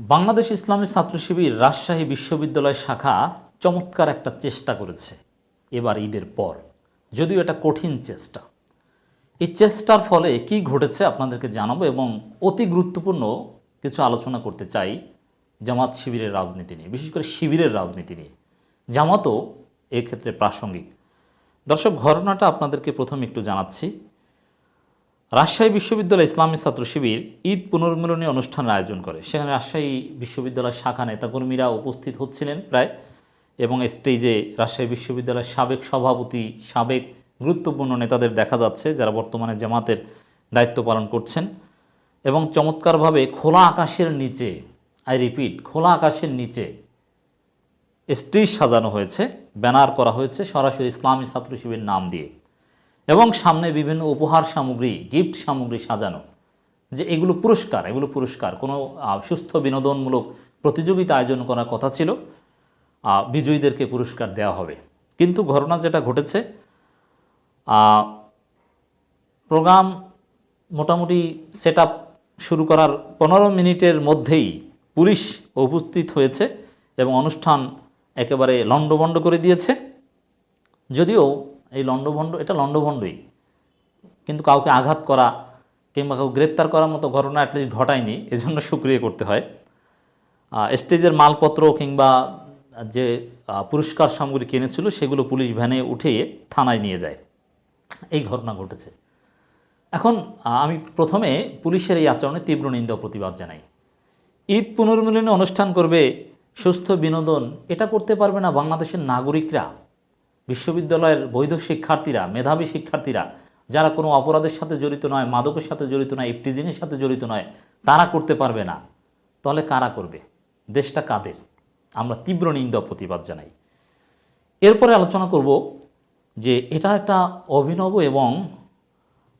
বাংলাদেশ ইসলামী ছাত্র শিবির রাজশাহী বিশ্ববিদ্যালয় শাখা চমৎকার একটা চেষ্টা করেছে এবার ঈদের পর। যদিও এটা কঠিন চেষ্টা। এই চেষ্টার ফলে কি ঘটেছে আপনাদেরকে জানাব এবং অতি গুরুত্বপূর্ণ কিছু আলোচনা করতে চাই জামাত শিবিরের রাজনীতি নিয়ে, বিশেষ করে শিবিরের রাজনীতি নিয়ে। জামাতও এক্ষেত্রে প্রাসঙ্গিক। দর্শক, ঘটনাটা আপনাদেরকে প্রথমে একটু জানাচ্ছি। রাজশাহী বিশ্ববিদ্যালয় ইসলামী ছাত্র শিবির ঈদ পুনর্মিলনী অনুষ্ঠানের আয়োজন করে। সেখানে রাজশাহী বিশ্ববিদ্যালয় শাখা নেতাকর্মীরা উপস্থিত হচ্ছিলেন প্রায় এবং স্টেজে রাজশাহী বিশ্ববিদ্যালয়ের সাবেক সভাপতি, সাবেক গুরুত্বপূর্ণ নেতাদের দেখা যাচ্ছে যারা বর্তমানে জামাতের দায়িত্ব পালন করছেন এবং চমৎকারভাবে খোলা আকাশের নিচে আই রিপিট খোলা আকাশের নিচে স্টেজ সাজানো হয়েছে, ব্যানার করা হয়েছে সরাসরি ইসলামী ছাত্র শিবির নাম দিয়ে। এবং সামনে বিভিন্ন উপহার সামগ্রী গিফট সামগ্রী সাজানো। যে এগুলো পুরস্কার এগুলো পুরস্কার। কোনো সুস্থ বিনোদনমূলক প্রতিযোগিতা আয়োজন করার কথা ছিল বিজয়ীদেরকে পুরস্কার দেওয়া হবে। কিন্তু ঘটনা যেটা ঘটেছে প্রোগ্রাম মোটামুটি সেট শুরু করার পনেরো মিনিটের মধ্যেই পুলিশ উপস্থিত হয়েছে এবং অনুষ্ঠান একেবারে লণ্ডভণ্ড করে দিয়েছে। যদিও এই লণ্ডভণ্ড, এটা লণ্ডভণ্ডই। কিন্তু কাউকে আঘাত করা কিংবা কাউকে গ্রেপ্তার করার মতো ঘটনা অ্যাটলিস্ট ঘটায়নি, এজন্য সুক্রিয়া করতে হয়। স্টেজের মালপত্র কিংবা যে পুরস্কার সামগ্রী কিনেছিল, সেগুলো পুলিশ ভ্যানে উঠিয়ে থানায় নিয়ে যায়। এই ঘটনা ঘটেছে। এখন আমি প্রথমে পুলিশের এই আচরণে তীব্র নিন্দা প্রতিবাদ জানাই। ঈদ পুনর্মিলনী অনুষ্ঠান করবে সুস্থ বিনোদন, এটা করতে পারবে না বাংলাদেশের নাগরিকরা। বিশ্ববিদ্যালয়ের বৈধ শিক্ষার্থীরা, মেধাবী শিক্ষার্থীরা, যারা কোনো অপরাধের সাথে জড়িত নয়, মাদকের সাথে জড়িত নয় ইফটিজিংয়ের সাথে জড়িত নয়, তারা করতে পারবে না। তাহলে কারা করবে? দেশটা কাদের? আমরা তীব্র নিন্দা প্রতিবাদ জানাই। এরপরে আলোচনা করব যে এটা একটা অভিনব এবং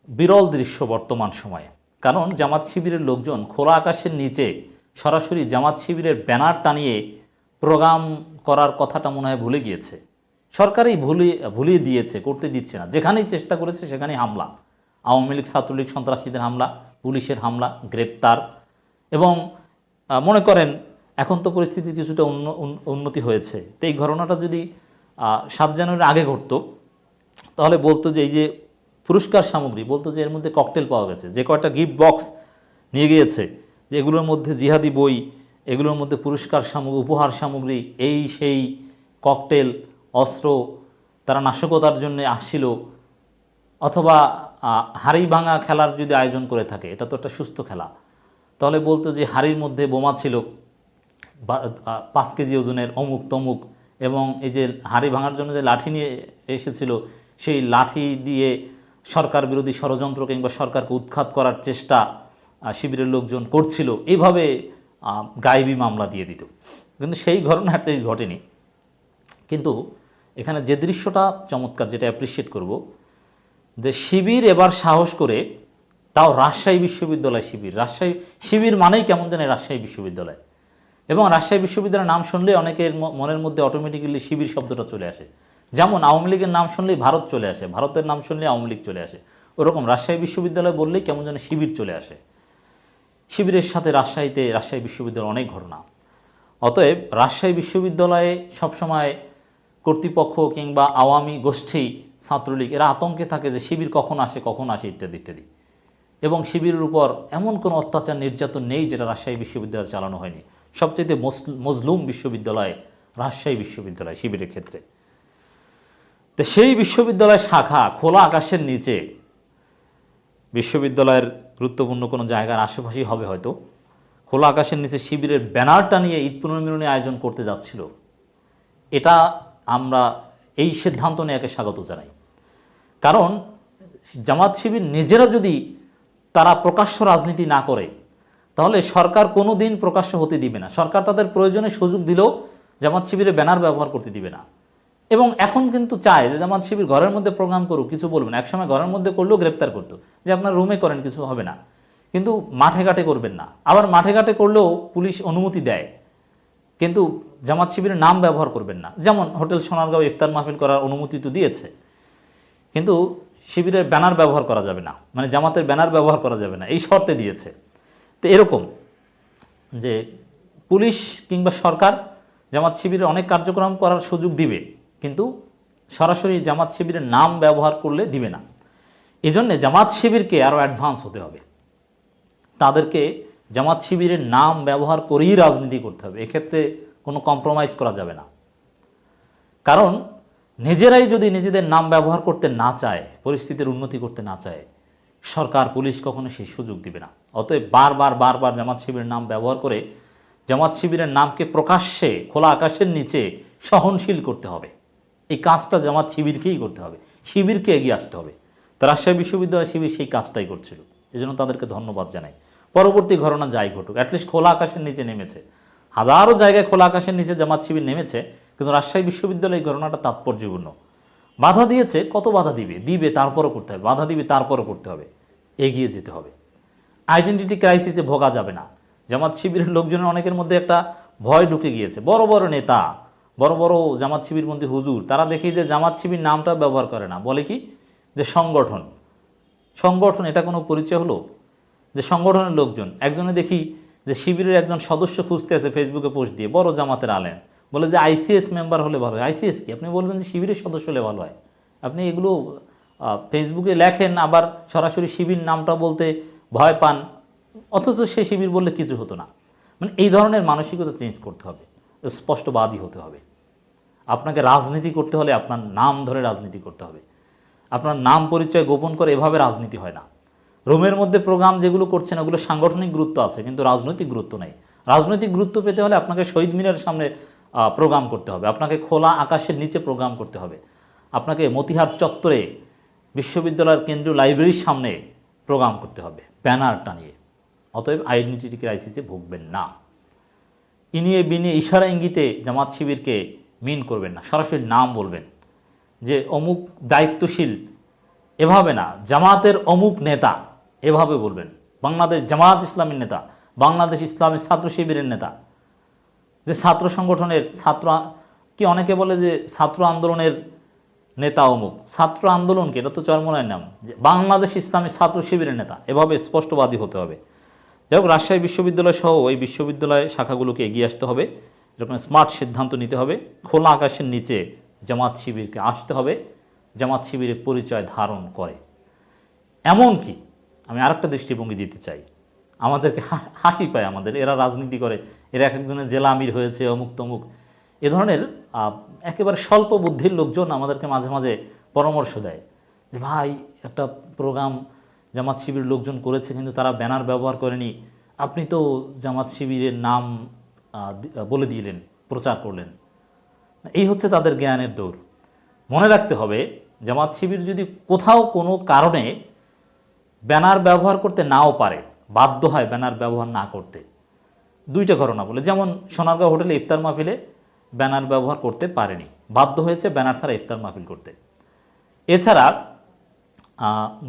বিরল দৃশ্য বর্তমান সময়ে। কারণ জামাত শিবিরের লোকজন খোলা আকাশের নিচে সরাসরি জামাত শিবিরের ব্যানার টানিয়ে প্রোগ্রাম করার কথাটা মনে হয় ভুলে গিয়েছে। সরকারই ভুলিয়ে ভুলিয়ে দিয়েছে, করতে দিচ্ছে না। যেখানেই চেষ্টা করেছে সেখানেই হামলা। আওয়ামী লীগ, ছাত্রলীগ, সন্ত্রাসীদের হামলা, পুলিশের হামলা, গ্রেপ্তার এবং মনে করেন এখন তো পরিস্থিতি কিছুটা উন্নতি হয়েছে। তো এই ঘটনাটা যদি সাত জানুয়ারির আগে ঘটতো, তাহলে বলতো যে এই যে পুরস্কার সামগ্রী, বলতো যে এর মধ্যে ককটেল পাওয়া গেছে। যে কয়টা গিফট বক্স নিয়ে গিয়েছে, যে এগুলোর মধ্যে জিহাদি বই, এগুলোর মধ্যে পুরস্কার সামগ্রী, উপহার সামগ্রী, এই সেই ককটেল অস্ত্র, তারা নাশকতার জন্য আসছিল, অথবা হাড়ি ভাঙা খেলার যদি আয়োজন করে থাকে, এটা তো একটা সুস্থ খেলা। তাহলে বলতো যে হাড়ির মধ্যে বোমা ছিল পাঁচ কেজি ওজনের অমুক তমুক, এবং এই যে হাড়ি ভাঙার জন্য যে লাঠি নিয়ে এসেছিল, সেই লাঠি দিয়ে সরকার বিরোধী ষড়যন্ত্র কিংবা সরকারকে উৎখাত করার চেষ্টা শিবিরের লোকজন করছিল। এইভাবে গায়েবী মামলা দিয়ে দিত। কিন্তু সেই ঘটনা অ্যাটলিস্ট ঘটেনি। কিন্তু এখানে যে দৃশ্যটা চমৎকার, যেটা অ্যাপ্রিসিয়েট করব, যে শিবির এবার সাহস করে তাও রাজশাহী বিশ্ববিদ্যালয় শিবির। রাজশাহী, শিবির মানেই কেমন জানে রাজশাহী বিশ্ববিদ্যালয়। এবং রাজশাহী বিশ্ববিদ্যালয়ের নাম শুনলে অনেকের মনের মধ্যে অটোমেটিক্যালি শিবির শব্দটা চলে আসে। যেমন আওয়ামী লীগের নাম শুনলেই ভারত চলে আসে, ভারতের নাম শুনলেই আওয়ামী লীগ চলে আসে। ওরকম রাজশাহী বিশ্ববিদ্যালয় বললেই কেমন যেন শিবির চলে আসে। শিবিরের সাথে রাজশাহীতে, রাজশাহী বিশ্ববিদ্যালয়ের অনেক ঘটনা। অতএব রাজশাহী বিশ্ববিদ্যালয়ে সবসময় কর্তৃপক্ষ কিংবা আওয়ামী গোষ্ঠী, ছাত্রলীগ, এরা আতঙ্কে থাকে যে শিবির কখন আসে কখন আসে ইত্যাদি ইত্যাদি। এবং শিবিরের উপর এমন কোনো অত্যাচার নির্যাতন নেই যেটা রাজশাহী বিশ্ববিদ্যালয়ে চালানো হয়নি। সবচেয়ে মজলুম বিশ্ববিদ্যালয় রাজশাহী বিশ্ববিদ্যালয় শিবিরের ক্ষেত্রে। তো সেই বিশ্ববিদ্যালয় শাখা খোলা আকাশের নিচে বিশ্ববিদ্যালয়ের গুরুত্বপূর্ণ কোনো জায়গার আশেপাশেই হবে হয়তো। খোলা আকাশের নিচে শিবিরের ব্যানারটা নিয়ে ঈদ পুনর্মিলনী আয়োজন করতে যাচ্ছিল। এটা আমরা এই সিদ্ধান্ত নেওয়াকে স্বাগত জানাই। কারণ জামাত শিবির নিজেরা যদি তারা প্রকাশ্য রাজনীতি না করে, তাহলে সরকার কোনো দিন প্রকাশ্য হতে দিবে না। সরকার তাদের প্রয়োজনে সুযোগ দিলেও জামাত শিবিরে ব্যানার ব্যবহার করতে দিবে না। এবং এখন কিন্তু চায় যে জামাত শিবির ঘরের মধ্যে প্রোগ্রাম করুক, কিছু বলবেন একসময় ঘরের মধ্যে করলেও গ্রেপ্তার করতো, যে আপনার রুমে করেন, কিছু হবে না। কিন্তু মাঠে ঘাটে করবেন না। আবার মাঠে ঘাটে করলেও পুলিশ অনুমতি দেয়। কিন্তু জামাত শিবিরের নাম ব্যবহার করবেন না। যেমন হোটেল সোনারগাঁও ইফতার মাহফিল করার অনুমতি তো দিয়েছে। কিন্তু শিবিরের ব্যানার ব্যবহার করা যাবে না। মানে জামাতের ব্যানার ব্যবহার করা যাবে না। এই শর্তে দিয়েছে। তো এরকম যে পুলিশ কিংবা সরকার জামাত শিবিরের অনেক কার্যক্রম করার সুযোগ দিবে, কিন্তু সরাসরি জামাত শিবিরের নাম ব্যবহার করলে দিবে না। এজন্য জামাত শিবিরকে আরও অ্যাডভান্স হতে হবে। তাদেরকে জামাত শিবিরের নাম ব্যবহার করেই রাজনীতি করতে হবে। এক্ষেত্রে কোনো কম্প্রোমাইজ করা যাবে না। কারণ নিজেরাই যদি নিজেদের নাম ব্যবহার করতে না চায়, পরিস্থিতির উন্নতি করতে না চায়, সরকার, পুলিশ কখনো সেই সুযোগ দিবে না। অতএব বারবার বারবার জামাত শিবিরের নাম ব্যবহার করে জামাত শিবিরের নামকে প্রকাশ্যে খোলা আকাশের নিচে সহনশীল করতে হবে। এই কাজটা জামাত শিবিরকেই করতে হবে। শিবিরকে এগিয়ে আসতে হবে। তো রাজশাহী বিশ্ববিদ্যালয় শিবির সেই কাজটাই করছিল। এজন্য তাদেরকে ধন্যবাদ জানাই। পরবর্তী ঘটনা যাই ঘটুক অ্যাটলিস্ট খোলা আকাশের নিচে নেমেছে। হাজারো জায়গায় খোলা আকাশের নিচে জামাত শিবির নেমেছে, কিন্তু রাজশাহী বিশ্ববিদ্যালয়ে ঘটনাটা তাৎপর্যপূর্ণ। বাধা দিয়েছে, কত বাধা দিবে? দিবে, তারপরও করতে হবে। বাধা দিবে, তারপরও করতে হবে। এগিয়ে যেতে হবে। আইডেন্টিটি ক্রাইসিসে ভোগা যাবে না। জামাত শিবিরের লোকজনের অনেকের মধ্যে একটা ভয় ঢুকে গিয়েছে। বড় বড় নেতা, বড় বড় জামাত শিবির মধ্যে হুজুর, তারা দেখি যে জামাত শিবির নামটা ব্যবহার করে না। বলে কি? যে সংগঠন। সংগঠন, এটা কোনো পরিচয় হলো? যে সংগঠনের লোকজন। একজনে দেখি যে শিবিরের একজন সদস্য খুঁজতে আছে ফেসবুকে পোস্ট দিয়ে, বড় জামাতের আলেম। বলে যে আইসিএস মেম্বার হলে ভালো হয়। আইসিএস কি? আপনি বলবেন যে শিবিরের সদস্য হলে ভালো হয়। আপনি এগুলো ফেসবুকে লেখেন, আবার সরাসরি শিবির নামটা বলতে ভয় পান। অথচ সে শিবির বললে কিছু হতো না। মানে এই ধরনের মানসিকতা চেঞ্জ করতে হবে। স্পষ্টবাদী হতে হবে। আপনাকে রাজনীতি করতে হলে আপনার নাম ধরে রাজনীতি করতে হবে। আপনার নাম পরিচয় গোপন করে এভাবে রাজনীতি হয় না। রোমের মধ্যে প্রোগ্রাম যেগুলো করছেন, ওগুলো সাংগঠনিক গুরুত্ব আছে, কিন্তু রাজনৈতিক গুরুত্ব নেই। রাজনৈতিক গুরুত্ব পেতে হলে আপনাকে শহীদ মিনারের সামনে প্রোগ্রাম করতে হবে। আপনাকে খোলা আকাশের নিচে প্রোগ্রাম করতে হবে। আপনাকে মতিহার চত্বরে বিশ্ববিদ্যালয়ের কেন্দ্রীয় লাইব্রেরির সামনে প্রোগ্রাম করতে হবে ব্যানার টানিয়ে অতএব আইডেন্টিটি ক্রাইসিসে ভুগবেন না। ইনিয়ে বিনিয়ে ইশারা ইঙ্গিতে জামাত শিবিরকে মিন করবেন না, সরাসরি নাম বলবেন যে অমুক দায়িত্বশীল, এভাবে না, জামাতের অমুক নেতা এভাবে বলবেন। বাংলাদেশ জামায়াত ইসলামের নেতা, বাংলাদেশ ইসলামী ছাত্র শিবিরের নেতা, যে ছাত্র সংগঠনের ছাত্র কি অনেকে বলে যে ছাত্র আন্দোলনের নেতা অমুক? ছাত্র আন্দোলনকে এটা তো চরমনায় নাম। যে বাংলাদেশ ইসলামী ছাত্র শিবিরের নেতা, এভাবে স্পষ্টবাদী হতে হবে। যাই হোক, রাজশাহী বিশ্ববিদ্যালয় সহ এই বিশ্ববিদ্যালয় শাখাগুলোকে এগিয়ে আসতে হবে। এরকম স্মার্ট সিদ্ধান্ত নিতে হবে। খোলা আকাশের নিচে জামাত শিবিরকে আসতে হবে। জামাত শিবিরের পরিচয় ধারণ করে। এমনকি আমি আরেকটা দৃষ্টিভঙ্গি দিতে চাই। আমাদেরকে হাসি পায় আমাদের। এরা রাজনীতি করে, এরা এক একজনের জেলা আমির হয়েছে, অমুক তমুক। এ ধরনের একেবারে স্বল্প বুদ্ধির লোকজন আমাদেরকে মাঝে মাঝে পরামর্শ দেয় যে, ভাই, একটা প্রোগ্রাম জামাত শিবির লোকজন করেছে কিন্তু তারা ব্যানার ব্যবহার করেনি। আপনি তো জামাত শিবিরের নাম বলে দিলেন, প্রচার করলেন। এই হচ্ছে তাদের জ্ঞানের দৌড়। মনে রাখতে হবে, জামাত শিবির যদি কোথাও কোনো কারণে ব্যানার ব্যবহার করতে নাও পারে, বাধ্য হয় ব্যানার ব্যবহার না করতে। দুইটা ঘটনা বলে, যেমন সোনারগাঁও হোটেলে ইফতার মাহফিলে ব্যানার ব্যবহার করতে পারেনি, বাধ্য হয়েছে ব্যানার ছাড়া ইফতার মাহফিল করতে। এছাড়া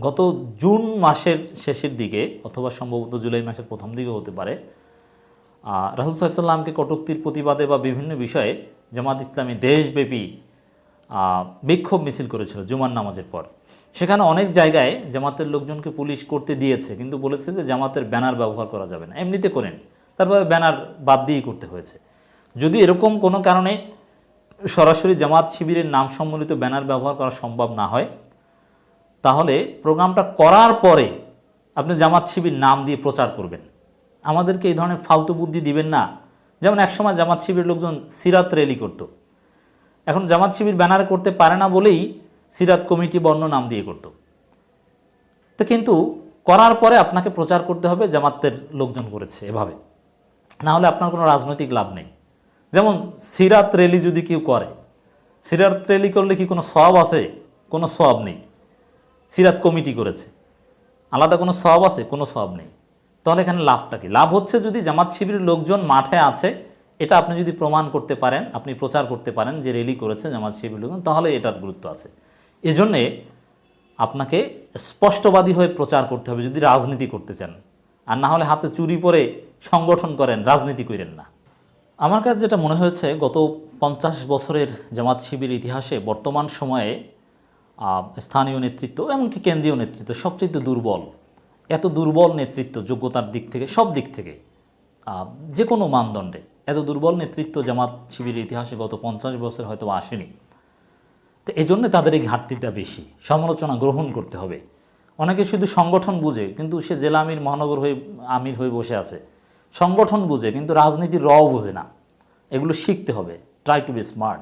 গত জুন মাসের শেষের দিকে, অথবা সম্ভবত জুলাই মাসের প্রথম দিকে হতে পারে রাহুল সাল্লামকে কটুক্তির প্রতিবাদে বা বিভিন্ন বিষয়ে জামাত ইসলামী দেশব্যাপী বিক্ষোভ মিছিল করেছিল জুমার নামাজের পর। সেখানে অনেক জায়গায় জামাতের লোকজনকে পুলিশ করতে দিয়েছে, কিন্তু বলেছে যে জামাতের ব্যানার ব্যবহার করা যাবে না। এমনিতে করেন, তারপরে ব্যানার বাদ দিয়েই করতে হয়েছে। যদি এরকম কোনো কারণে সরাসরি জামাত শিবিরের নাম সম্বলিত ব্যানার ব্যবহার করা সম্ভব না হয়, তাহলে প্রোগ্রামটা করার পরে আপনি জামাত শিবির নাম দিয়ে প্রচার করবেন। আমাদেরকে এই ধরনের ফালতু বুদ্ধি দিবেন না। যেমন একসময় জামাত শিবির লোকজন সিরাত র্যালি করত। এখন জামাত শিবির ব্যানারে করতে পারে না বলেই সিরাত কমিটি বর্ণ নাম দিয়ে করত। তো কিন্তু করার পরে আপনাকে প্রচার করতে হবে জামাতের লোকজন করেছে এভাবে। না হলে আপনার কোনো রাজনৈতিক লাভ নেই। যেমন সিরাত র্যালি যদি কেউ করে, সিরাত র্যালি করলে কি কোনো সব আছে? কোনো সব নেই। সিরাত কমিটি করেছে। আলাদা কোনো সব আছে? কোনো সব নেই। তাহলে এখানে লাভটা কি? লাভ হচ্ছে যদি জামাত শিবিরের লোকজন মাঠে আছে, এটা আপনি যদি প্রমাণ করতে পারেন, আপনি প্রচার করতে পারেন যে রেলি করেছে জামাত শিবির লোকজন, তাহলে এটার গুরুত্ব আছে। এজন্যে আপনাকে স্পষ্টবাদী হয়ে প্রচার করতে হবে যদি রাজনীতি করতে চান। আর না হলে হাতে চুরি পরে সংগঠন করেন, রাজনীতি করেন না। আমার কাছে যেটা মনে হয়েছে, গত পঞ্চাশ বছরের জামাত শিবির ইতিহাসে বর্তমান সময়ে স্থানীয় নেতৃত্ব এমনকি কেন্দ্রীয় নেতৃত্ব সবচেয়ে দুর্বল। এত দুর্বল নেতৃত্ব যোগ্যতার দিক থেকে, সব দিক থেকে যে কোনো মানদণ্ডে, এত দুর্বল নেতৃত্ব জামাত শিবিরের ইতিহাসে গত পঞ্চাশ বছর হয়তো আসেনি। তো এই জন্য তাদের এই ঘাটতিটা বেশি। সমালোচনা গ্রহণ করতে হবে। অনেকে শুধু সংগঠন বুঝে, কিন্তু সে জেলা আমির মহানগর হয়ে, আমির হয়ে বসে আছে। সংগঠন বুঝে, কিন্তু রাজনীতির রও বোঝে না। এগুলো শিখতে হবে। Try to be smart